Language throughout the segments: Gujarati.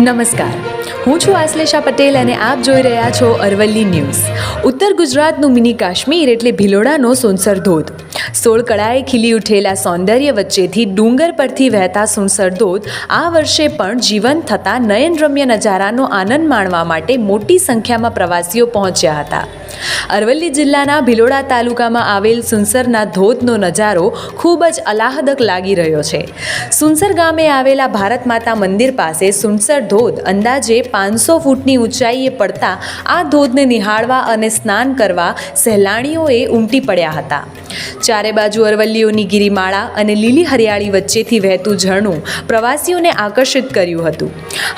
નમસ્કાર. હું છું આશ્લેષા પટેલ અને આપ જોઈ રહ્યા છો અરવલ્લી ન્યૂઝ. ઉત્તર ગુજરાતનું મિની કાશ્મીર એટલે ભિલોડાનો સોનસર ધોધ. સોળ કળાએ ખીલી ઉઠેલા સૌંદર્ય વચ્ચેથી ડુંગર પરથી વહેતા સુનસર ધોધ આ વર્ષે પણ જીવન થતા નયનરમ્ય નજારાનો આનંદ માણવા માટે મોટી સંખ્યામાં પ્રવાસીઓ પહોંચ્યા હતા. અરવલ્લી જિલ્લાના ભિલોડા તાલુકામાં આવેલ સુનસરના ધોધનો નજારો ખૂબ જ અલાહદક લાગી રહ્યો છે. સુનસર ગામે આવેલા ભારત માતા મંદિર પાસે સુનસર ધોધ અંદાજે પાંચસો ફૂટની ઊંચાઈએ પડતા આ ધોધને નિહાળવા અને સ્નાન કરવા સહેલાણીઓએ ઉમટી પડ્યા હતા. ચારે બાજુ અરવલ્લીઓની ગિરિમાળા અને લીલી હરિયાળી વચ્ચેથી વહેતું ઝરણું પ્રવાસીઓને આકર્ષિત કર્યું હતું.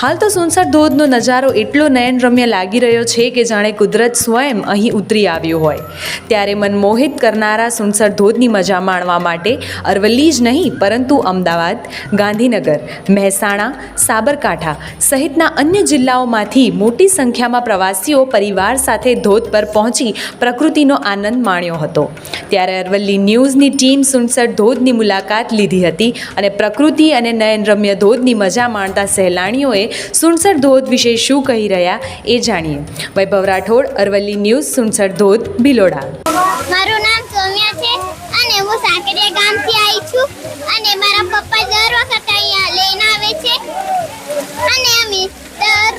હાલ તો સુનસર ધોધનો નજારો એટલો નયનરમ્ય લાગી રહ્યો છે કે જાણે કુદરત સ્વયં અહીં ઉતરી આવ્યું હોય. ત્યારે મનમોહિત કરનારા સુનસર ધોધની મજા માણવા માટે અરવલ્લી જ નહીં, પરંતુ અમદાવાદ, ગાંધીનગર, મહેસાણા, સાબરકાંઠા સહિતના અન્ય જિલ્લાઓમાંથી મોટી સંખ્યામાં પ્રવાસીઓ પરિવાર સાથે ધોધ પર પહોંચી પ્રકૃતિનો આનંદ માણ્યો હતો. ત્યારે અરવલ્લી ન્યૂઝની ટીમ સુનસર ધોધની મુલાકાત લીધી હતી અને પ્રકૃતિ અને નયનરમ્ય ધોધની મજા માણતા સહેલાણીઓએ સુનસર ધોધ વિશે શું કહી રહ્યા એ જાણીએ. વૈભવ રાઠોડ, અરવલ્લી ન્યૂઝ, સુનસર ધોધ ભિલોડા મારું નામ સોમ્યા છે અને હું સાકરિયા ગામથી આવી છું અને મારા પપ્પા દર વખત અહીંયા લઈને આવે છે અને અમે દર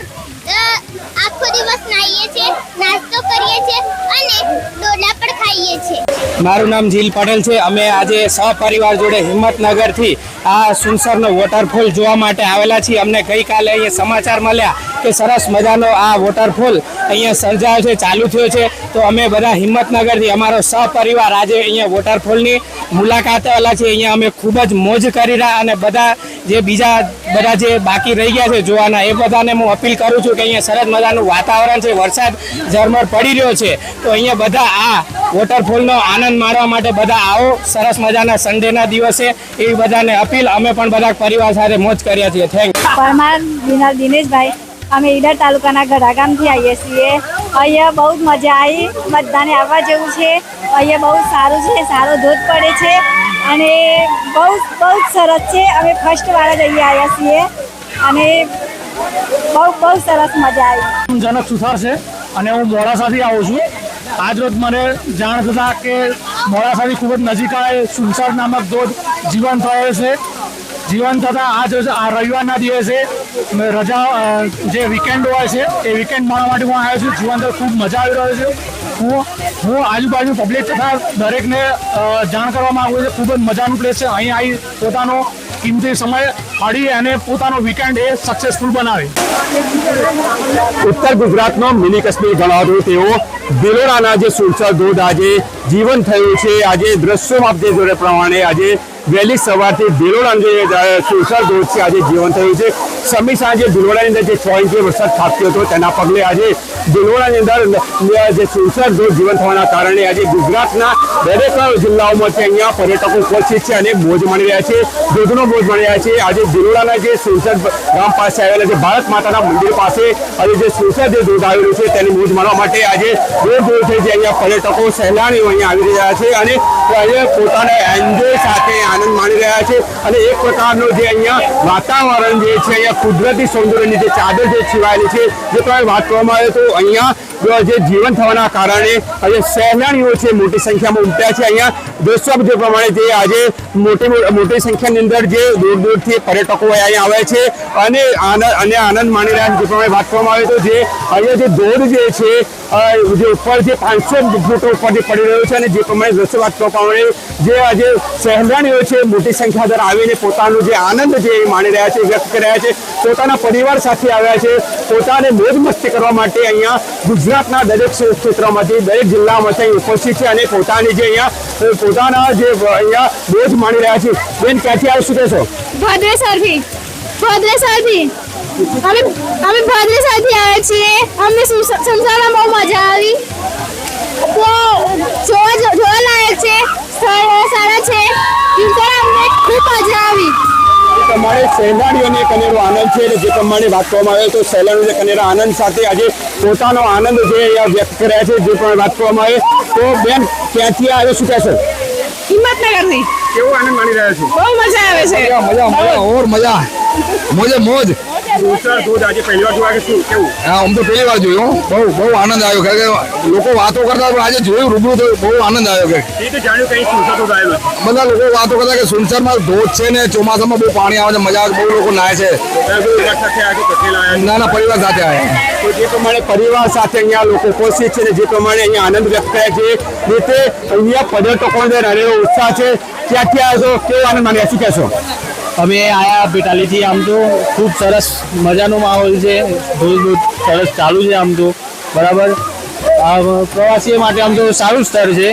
દર- આખો દિવસ નાહીએ છીએ નાસ્તો કરીએ છીએ અને ડોડા પણ ખાઈએ છીએ મારું નામ જીલ પટેલ છે. અમે આજે સહપરિવાર જોડે હિંમતનગરથી આ સુનસરનો વોટરફોલ જોવા માટે આવેલા છીએ. અમને ગઈકાલે અહીંયા સમાચાર મળ્યા કે સરસ મજાનો આ વોટરફોલ અહીંયા સર્જાયો છે, ચાલુ થયો છે. તો અમે બધા હિંમતનગરથી, અમારો સહપરિવાર આજે અહીંયા વોટરફોલની મુલાકાતે આવેલા છીએ. અહીંયા અમે ખૂબ જ મોજ કરી રહ્યા અને બધા જે બીજા, બધા જે બાકી રહી ગયા છે જોવાના, એ બધાને હું અપીલ કરું છું કે અહીંયા સરસ મજાનું વાતાવરણ છે. વરસાદ ઝરમર પડી રહ્યો છે. તો અહીંયા બધા આ વોટરફોલનો આનંદ માણવા માટે બધા આવો. સરસ મજાના સન્ડેના દિવસે એ બધાને અપીલ અમે પણ બધા પરિવાર સાથે મોજ કર્યા છીએ. થેન્ક પરમાર દિના દિનેશભાઈ અમે ઈડર તાલુકાના ગઢા ગામથી આવીએ છીએ. અહીંયા બહુ જ મજા આવી. બધાને આવવા જેવું છે. અહીંયા બહુ સારું છે સારો ધોધ પડે છે અને બહુ બહુ જ સરસ છે. અમે ફર્સ્ટ વાર જ અહીંયા આવ્યા છીએ અને બહુ બહુ સરસ મજા આવી. જનક સુથાર છે અને હું મોડાસાથી આવું છું. આજ રોજ મને જાણ થતા કે મોડાસાની ખૂબ જ નજીક આવે સુનસર નામક ધોધ જીવન થયો છે. જીવન થતાં આજ આ રવિવારના દિવસે રજા જે વીકેન્ડ હોય છે, એ વીકેન્ડ માણવા માટે હું આવ્યો છું. જીવન તો ખૂબ મજા આવી રહ્યો છે. હું હું આજુબાજુ પબ્લિક તથા દરેકને જાણ કરવા માગું છું. ખૂબ જ મજાનું પ્લેસ છે. અહીં આવી પોતાનો કિંમતી સમય અડી અને પોતાનો વીકેન્ડ એ સક્સેસફુલ બનાવે. ઉત્તર ગુજરાતનો મિની કાશ્મીર ગણાતું તેઓ ભિલોડાના જે સુરસર ધોધ આજે જીવન થયું છે, આજે દ્રશ્યોમાં આપ જોડે પ્રમાણે આજે વહેલી સવારથી ભિલોડાનું જે સુરસર ધોધ છે, આજે જીવન થયું છે. સમી સાંજે ભિલોડાની અંદર જે છ ઇંચે વરસાદ ખાબક્યો હતો, તેના પગલે આજે ભિલોડાની અંદર જે સુરસર ધોધ જીવન થવાના કારણે આજે ગુજરાતના દરેક જિલ્લાઓમાંથી અહીંયા પર્યટકો ઉપસ્થિત છે અને બોજ મળી રહ્યા છે. દૂધનો બોજ માણી રહ્યા છે. આજે ભિલોડાના જે સુરસદ ગામ પાસે આવેલા છે, ભારત માતાના મંદિર પાસે આજે જે સુરસદ જે દૂધ આવેલું છે તેની મોજ માણવા માટે આજે દૂર દૂરથી જે અહીંયા પર્યટકો, સહેલાણીઓ અહીંયા આવી રહ્યા છે અને આજે પોતાના એન્જોય સાથે આનંદ માણી રહ્યા છે અને એક પ્રકારનું જે અહીંયા વાતાવરણ જે છે, અહીંયા કુદરતી સૌંદર્યની જે ચાદર જે છીવાયેલી છે, જે તમારે વાત કરવામાં આવે તો અહીંયા જે જીવન થવાના કારણે આજે સહેલાણીઓ છે મોટી સંખ્યામાં ઉમટ્યા છે અહીંયા. દ્રશ્યો જે પ્રમાણે જે આજે મોટી મોટી સંખ્યાની અંદર જે દૂર દૂરથી પર્યટકો અહીંયા આવે છે. અને આનંદ અને આનંદ માણી રહ્યા છે. જે પ્રમાણે વાત કરવામાં આવે તો જે અહીંયા જે ધોધ જે છે જે ઉપર જે પાંચસો ફૂટ ઉપરથી પડી રહ્યો છે અને જે પ્રમાણે દ્રશ્યો વાત આવે જે આજે સહેલાણીઓ છે, મોટી સંખ્યા દ્વારા આવીને પોતાનો જે આનંદ જે માણી રહ્યા છે, વ્યક્ત કરી રહ્યા છે, પોતાના પરિવાર સાથે આવ્યા છે, પોતાને મોજ મસ્તી કરવા માટે અહીંયા ગુજરાતના દરેક ક્ષેત્રમાંથી દરેક જિલ્લામાંથી ઉપસ્થિત છે અને પોતાની જે અહીંયા પોતાના જે અહીંયા મોજ માણી રહ્યા છે. બેન, ક્યાંથી આવશું કહેશો? ભદ્રેસરથી. ભદ્રેસરથી. અમે અમે ભદ્રેસરથી આવ્યા છીએ. અમને સંસારમાં બહુ મજા આવી તો જોવા જોવા લાયક છે સ્થળો સારા છે અમને ખૂબ મજા આવી પ્રમાણે સહેલાણીઓને કનેરો આનંદ છે જે પ્રમાણે વાત કરવામાં આવે તો સહેલાણીઓને કનેરો આનંદ સાથે આજે પોતાનો આનંદ જે વ્યક્ત કર્યા છે જે પ્રમાણે વાત કરવામાં આવે. તો બેન ક્યાંથી આવે શું કહેશો? હિંમતનગરથી કેવો આનંદ માણી રહ્યા છે? બહુ મજા આવે છે. મજા મજા ઓર મજા. મોજે મોજ. આમ તો પહેલી વાર જોયું બહુ બહુ આનંદ આવ્યો. કારણ કે લોકો વાતો કરતા આજે જોયું રૂબરૂ તો બહુ આનંદ આવ્યો કે બધા લોકો વાતો કરતા કે સુનસરમાં ધોધ છે ને ચોમાસામાં બહુ પાણી આવે છે મજા આવે બહુ લોકો નાય છે. ના ના પરિવાર સાથે આવ્યા. તો જે પ્રમાણે પરિવાર સાથે અહીંયા લોકો ઉપસ્થિત છે જે પ્રમાણે અહીંયા આનંદ વ્યક્ત કરે છે રીતે અહીંયા પર્યટકોનો રહેલો ઉત્સાહ છે ક્યાં ક્યાં છો કેવો આનંદ માને શું કહેશો? અમે આયા પેટાલીથી આમ તો ખૂબ સરસ મજાનો માહોલ છે. ધોધ ધોધ સરસ ચાલુ છે આમ તો. બરાબર? પ્રવાસીઓ માટે આમ તો સારું સ્તર છે.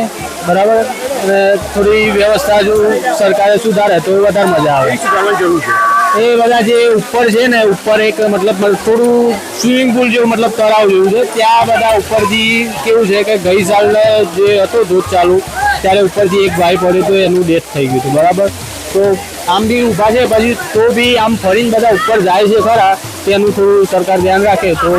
બરાબર? અને થોડી વ્યવસ્થા જો સરકારે સુધારે તો વધારે મજા આવે. એ બધા જે ઉપર છે ને, ઉપર એક મતલબ થોડું સ્વિમિંગ પુલ જેવું મતલબ તળાવ જેવું છે. ત્યાં બધા ઉપરથી કેવું છે કે ગઈ સાલ જે હતો ધોધ ચાલુ, ત્યારે ઉપરથી એક ભાઈ પડ્યો તો એનું ડેથ થઈ ગયું હતું. બરાબર? તો આમ બી ઊભા છે, પછી તો બી આમ ફરીને બધા ઉપર જાય છે ખરા, તેનું થોડું સરકાર ધ્યાન રાખે તો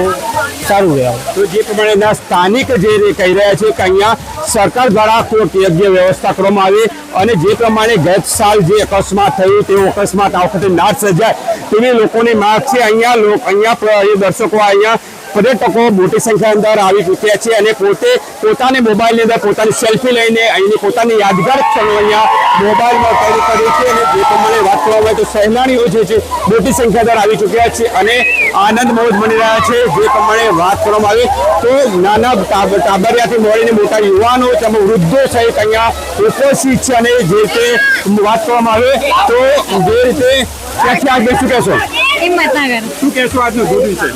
સારું રહે તો જે પ્રમાણેના સ્થાનિક જે કહી રહ્યા છે કે અહીંયા સરકાર દ્વારા કોઈ યોગ્ય વ્યવસ્થા કરવામાં આવે અને જે પ્રમાણે ગત સાલ જે અકસ્માત થયું તેવો અકસ્માત આ વખતે ના સર્જાય તેવી લોકોની માગ છે. અહીંયા અહીંયા દર્શકો અહીંયા પર્યટકો મોટી સંખ્યા અંદર આવી ચૂક્યા છે અને પોતે પોતાની મોબાઈલની અંદર પોતાની સેલ્ફી લઈને અહીંની પોતાની યાદગાર ક્ષણો અહીંયા મોબાઈલમાં કેદ કરી છે અને જે પ્રમાણે વાત કરવામાં આવે તો સહેલાણીઓ જે છે મોટી સંખ્યા અંદર આવી ચૂક્યા છે અને આનંદ મોજ મળી રહ્યા છે. જે પ્રમાણે વાત કરવામાં આવે તો નાના ટાબરિયાથી મળીને મોટા યુવાનો તેમજ વૃદ્ધો સહિત અહીંયા ઉપસ્થિત છે અને જે રીતે વાત કરવામાં આવે તો જે રીતે ક્યાંથી આજ શું કહેશો હિંમતનગર શું કહેશો આજનો ધોધ વિશે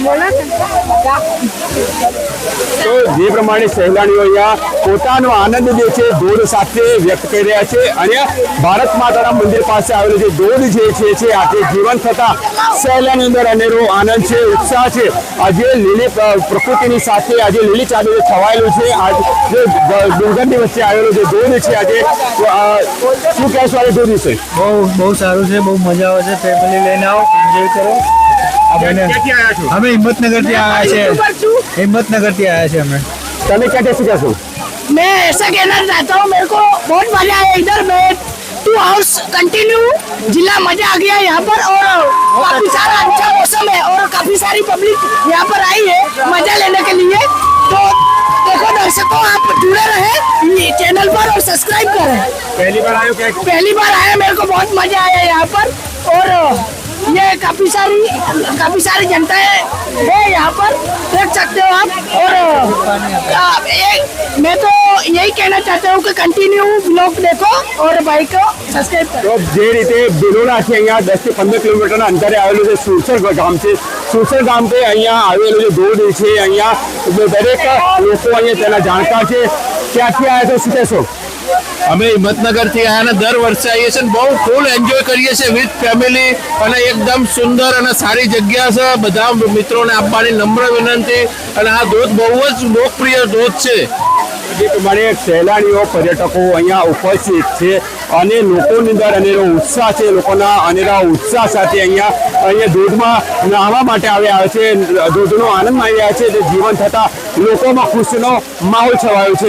તો. જે પ્રમાણે સહેલાણીઓ અહીંયા પોતાનો આનંદ જે છે ધોધ સાથે વ્યક્ત કરી રહ્યા છે. અને ભારત માતાના મંદિર પાસે આવેલો જે ધોધ જે છે છે આજે જીવન થતા સહેલાની અંદર અનેરો આનંદ છે ઉત્સાહ છે. આજે લીલી પ્રકૃતિની સાથે આજે લીલી ચાદરે છવાયેલું છે. આજે ડુંગરની વચ્ચે આવેલો જે ધોધ છે આજે શું કહેશો આજે ધોધ વિશે? બહુ બહુ સારું છે બહુ મજા આવે છે. ફેમિલી લઈને આવો એન્જોય કરો. ક્યાંથી આવ્યા છો અમે હિંમતનગરથી આવ્યા છે હિંમતનગરથી આવ્યા છે અમે તમે ક્યાંથી શું કહેશો मैं ऐसा कहना चाहता हूँ मेरे को बहुत मजा आया इधर में टू हाउस कंटिन्यू जिला मजा आ गया यहाँ पर और काफी सारा अच्छा मौसम है और काफी सारी पब्लिक यहाँ पर आई है मजा लेने के लिए तो देखो दर्शकों आप जुड़े रहे ये चैनल पर और सब्सक्राइब करें પહેલી વાર આવ્યો ક્યાંક पहली बार आया मेरे को बहुत मजा आया यहाँ पर और ये काफी सारी काफी सारी जनता है यहाँ पर देख सकते हो आप और आ, ये- मैं तो यही कहना चाहता हूँ कि कंटिन्यू ब्लॉग देखो और भाई को सब्सक्राइब करो તો જે રીતે બિલોડાથી અહીંયા દસ થી પંદર કિલોમીટરના અંતરે આવેલું છે સુરસર ગામ છે સુરસર ગામ તે અહીંયા આવેલું જે ધોધ છે અહીંયા દરેક લોકો અહીંયા તેના જાણકાર છે ક્યાંથી આવ્યા તો શું કહેશો અમે હિંમતનગરથી અને દર વર્ષે આવીએ છીએ બહુ ફૂલ એન્જોય કરીએ છીએ વિથ ફેમિલી અને એકદમ સુંદર અને સારી જગ્યા છે. બધા મિત્રોને આપવાની નમ્ર વિનંતી અને આ ધોધ બહુ જ લોકપ્રિય ધોધ છે. પ્રમાણે સહેલાણીઓ, પર્યટકો અહીંયા ઉપસ્થિત છે અને લોકોની અંદર અનેરો ઉત્સાહ છે. લોકોના અનેરા ઉત્સાહ સાથે અહીંયા અહીંયા ધોધમાં નાહવા માટે આવ્યા છે. ધોધનો આનંદ માણી રહ્યા છે જીવન થતાં લોકોમાં ખુશીનો માહોલ છવાયો છે.